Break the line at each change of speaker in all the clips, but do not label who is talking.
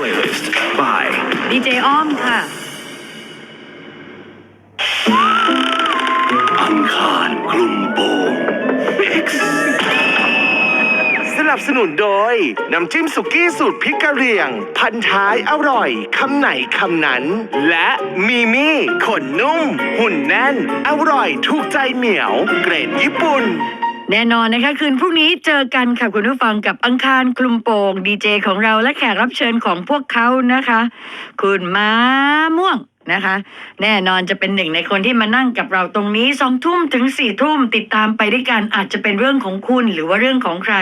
Playlist by
ดีเจอ้อมค่ะ
อังคารคลุมโปง X
สนับสนุนโดย น้ำจิ้มสุกี้สูตรพริกกะเหรี่ยง พันท้ายอร่อย คำไหนคำนั้น และมีมี่ขนนุ่ม หุ่นแน่น อร่อยถูกใจเหนียว เกรดญี่ปุ่น
แน่นอนนะคะ คืนพรุ่งนี้เจอกันค่ะคุณผู้ฟังกับอังคารคลุมโปงดีเจของเราและแขกรับเชิญของพวกเขานะคะ คุณม้าม่วงนะคะ แน่นอนจะเป็นหนึ่งในคนที่มานั่งกับเราตรงนี้สองทุ่มถึงสี่ทุ่มติดตามไปด้วยกันอาจจะเป็นเรื่องของคุณหรือว่าเรื่องของใคร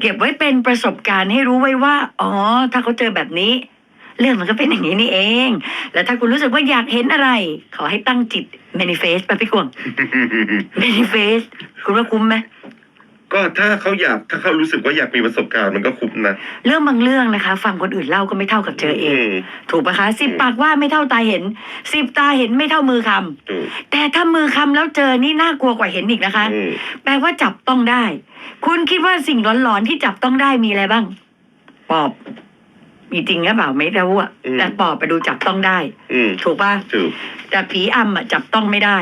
เก็บไว้เป็นประสบการณ์ให้รู้ไว้ว่า อ๋อ ถ้าเขาเจอแบบนี้ เรื่องมันก็เป็นอย่างนี้นี่เอง แล้วถ้าคุณรู้สึกว่าอยากเห็นอะไร ขอให้ตั้งจิต manifest ไปพี่กวง manifest คุณว่าคุ้มไหม
ก็ถ้าเขาอยากถ้าเขารู้สึกว่าอยากมีประสบการณ์มันก็คุ้มนะ
เรื่องบางเรื่องนะคะ ฟังคนอื่นเล่าก็ไม่เท่ากับเจอเอ
อื
ง
ม
ถูกปะคะสิบปากว่าไม่เท่าตาเห็นสิบตาเห็นไม่เท่ามือคำ
ถูก
แต่ถ้ามือคำแล้วเจอนี่น่ากลัวกว่าเห็นอีกนะคะ
อืม
แปลว่าจับต้องได้ คุณคิดว่าสิ่งหลอนๆที่จับต้องได้มีอะไรบ้างปอบ มีจริงหรือเปล่าไม่รู้อะแต่ปอบไปดูจับต้องได้
อืม
ถูกปะ
ถูก
แต่ผีอำอะจับต้องไม่ได้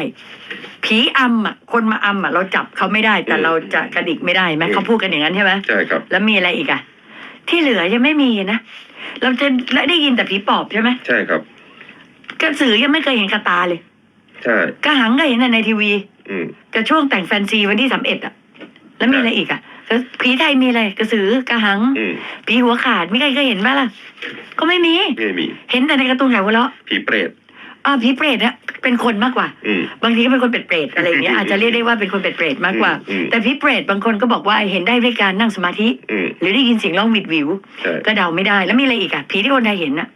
ผีอำอะคนมาอำอะเราจับเขาไม่ได้ แต่เราจะกระดิกไม่ได้ไหมเขาพูดกันอย่างนั้นใช่ไหม
ใช่ครับ
แล้วมีอะไรอีกอะที่เหลือยังไม่มีนะเราจะและได้ยินแต่ผีปอบใช่ไหม
ใช่ครับ
กระสือยังไม่เคยเห็นกระตาเลย
ใช่
กระหังก็เห็นแต่ในทีวี
อืม
กระช่วงแต่งแฟนซีวันที่สามเอ็ดอะแล้วมีอะไรอีกอะแล้ว ผีไทยมีอะไรกระสือกระหัง
อืม
ผีหัวขาดไม่ใครเคยเห็นบ้างล่ะ ก็ไม่มี
ไม่มี
เห็นแต่ในการ์ตูนไข่หัวเราะ
ผีเปรต
อ่าผีเปรตเนี่ยเป็นคนมากกว่า
อืม
บางทีก็เป็นคนเป็ดเปรตอะไรอย่างเงี้ยอาจจะเรียกได้ว่าเป็นคนเป็ดเปรตมากกว่า
อืมอืม
แต่ผีเปรตบางคนก็บอกว่าเห็นได้ด้วยการนั่งสมาธิ
อืม
หรือได้ยินเสียงร้องหวิดหวิว
ใช่
ก็เดาไม่ได้แล้วมีอะไรอีกอะผีที่คนไทยเห็นอะ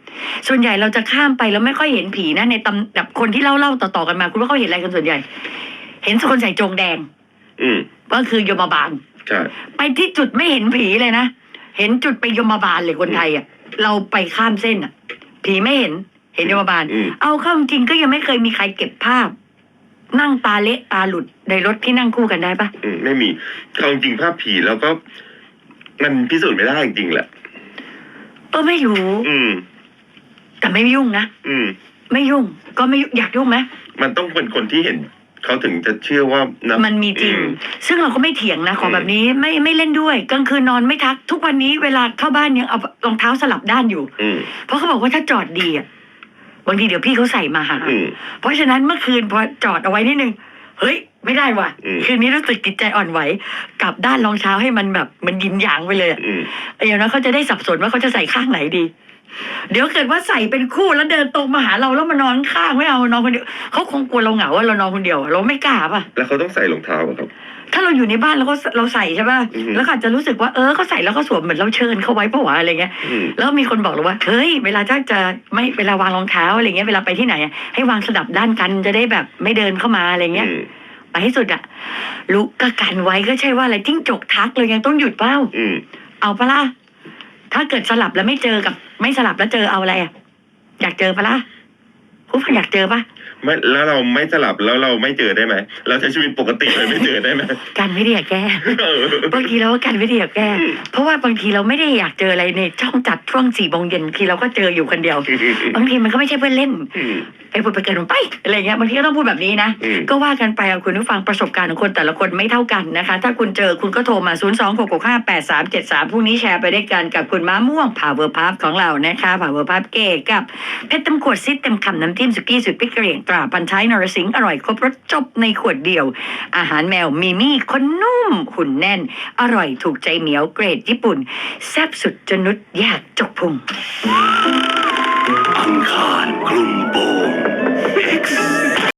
ส่วนใหญ่เราจะข้ามไปแล้วไม่ค่อยเห็นผีนะในตำแบบคนที่เล่าเล่าๆต่อๆกันมา คุณว่าเขาเห็นอะไรกันส่วนใหญ่ เห็นคนใส่โจงแดง
อืม
ก็คือยมบาล
ใช่
ไปที่จุดไม่เห็นผีเลยนะ เห็นจุดไปยมบาลเลยคนไทยอะเราไปข้ามเส้นอะผีไม่เห็น เห็นยมบาล
อืม
เอาเข้าจริงๆก็ยังไม่เคยมีใครเก็บภาพ นั่งตาเละตาหลุดในรถที่นั่งคู่กันได้ปะ
อืมไม่มีเอาจริงๆภาพผีแล้วก็ มันพิสูจน์ไม่ได้จริงๆแหละ
เออไม่รู้
อืม
แต่ไม่ยุ่งนะ
อืม
ไม่ยุ่ง ก็ไม่ยุ่งอยากยุ่งไหม
มันต้องเป็นคนที่เห็น เขาถึงจะเชื่อว่านะ
มันมีจริง
อื
ซึ่งเราก็ไม่เถียงนะของ
อืม
แบบนี้ไม่ไม่เล่นด้วยกลางคืนนอนไม่ทัก ทุกวันนี้เวลาเข้าบ้านยังเอารองเท้าสลับด้านอยู่
อืม
เพราะเขาบอกว่าถ้าจอดดีอะบางทีเดี๋ยวพี่เขาใส่มาหา
อืม
เพราะฉะนั้นเมื่อคืนพอจอดเอาไว้นิดนึง เฮ้ย ไม่ได้ว่ะ
อืม
คืนนี้รู้สึกจิตใจอ่อนไหว กลับด้านรองเท้าให้มันแบบ มันยินหยางไปเลยอะ
อืม
อย่างนั้นเขาจะได้สับสนว่าเขาจะใส่ข้างไหนดี เดี๋ยวเกิดว่าใส่เป็นคู่แล้วเดินตรงมาหาเราแล้วมานอนข้างไม่เอานอนคนเดียวเขาคงกลัวเราเหงาว่าเรานอนคนเดียวอะเราไม่กล้าป่ะ
แล้วเขาต้องใส่รองเท้าอะครับ
ถ้าเราอยู่ในบ้านแล้วก็เราใส่ใช่ป่ะ
อือฮึ
แล้วก็อาจจะรู้สึกว่าเออเขาใส่แล้วก็สวมเหมือนเราเชิญเขาไว้ปะวะอะไรเงี้ย
อืม
แล้วมีคนบอกเราว่าเฮ้ยเวลาถ้าจะไม่เวลาวางรองเท้าอะไรเงี้ยเวลาไปที่ไหนอะให้วางสลับด้านกันจะได้แบบไม่เดินเข้ามาอะไรเงี้ย
อืม
ไปให้สุดอะลุกก็กันไว้ก็ใช่ว่าอะไรจิ้งจกทักเลยยังต้องหยุดเป้า
อืม
เอาปะล่ะ ถ้าเกิดสลับแล้วไม่เจอกับ ไม่สลับแล้วเจอเอาอะไรอะอยากเจอปะล่ะ ผู้ฟังอยากเจอปะ
ไม่แล้วเราไม่สลับแล้วเราไม่เจอได้ไหมเราใช้ชีวิตปกติเลยไม่เจอได้ไหม
กันไม่ได้อยากแก้
เออบา
งทีเราก็กันไม่ได้อยากแก้ เพราะว่าบางทีเราไม่ได้อยากเจออะไรในช่องจัดช่วงสี่โมงเย็นทีเราก็เจออยู่คนเดียว บางทีมันก็ไม่ใช่เพื่อนเล่น
อืม
ไปพูดไปเกินลงไปอะไรเงี้ยบางทีก็ต้องพูดแบบนี้นะ
อืม
ก็ว่ากันไปเอาคุณผู้ฟังประสบการณ์ของคนแต่ละคนไม่เท่ากันนะคะ ถ้าคุณเจอคุณก็โทรมา 0 2 6 6 5 8 3 7 3พรุ่งนี้แชร์ไปด้วยกันกับคุณม้าม่วงผ่าเวอร์พับของเรานะคะผ่าเวอร์พับเก๋กับเพชรเต็มขวดซิดเต็มคำน้ำจิ้มสุกี้สุดพิกกระเหรี่ยงตราปันท้ายนรสิงห์อร่อยครบรสจบในขวดเดียว อาหารแมวมีมี่คนนุ่มหุ่นแน่น อร่อยถูกใจเหมียวเกรดญี่ปุ่น แซ่บสุดจนุดอยากจกพุง
อังคารกลุ่มโป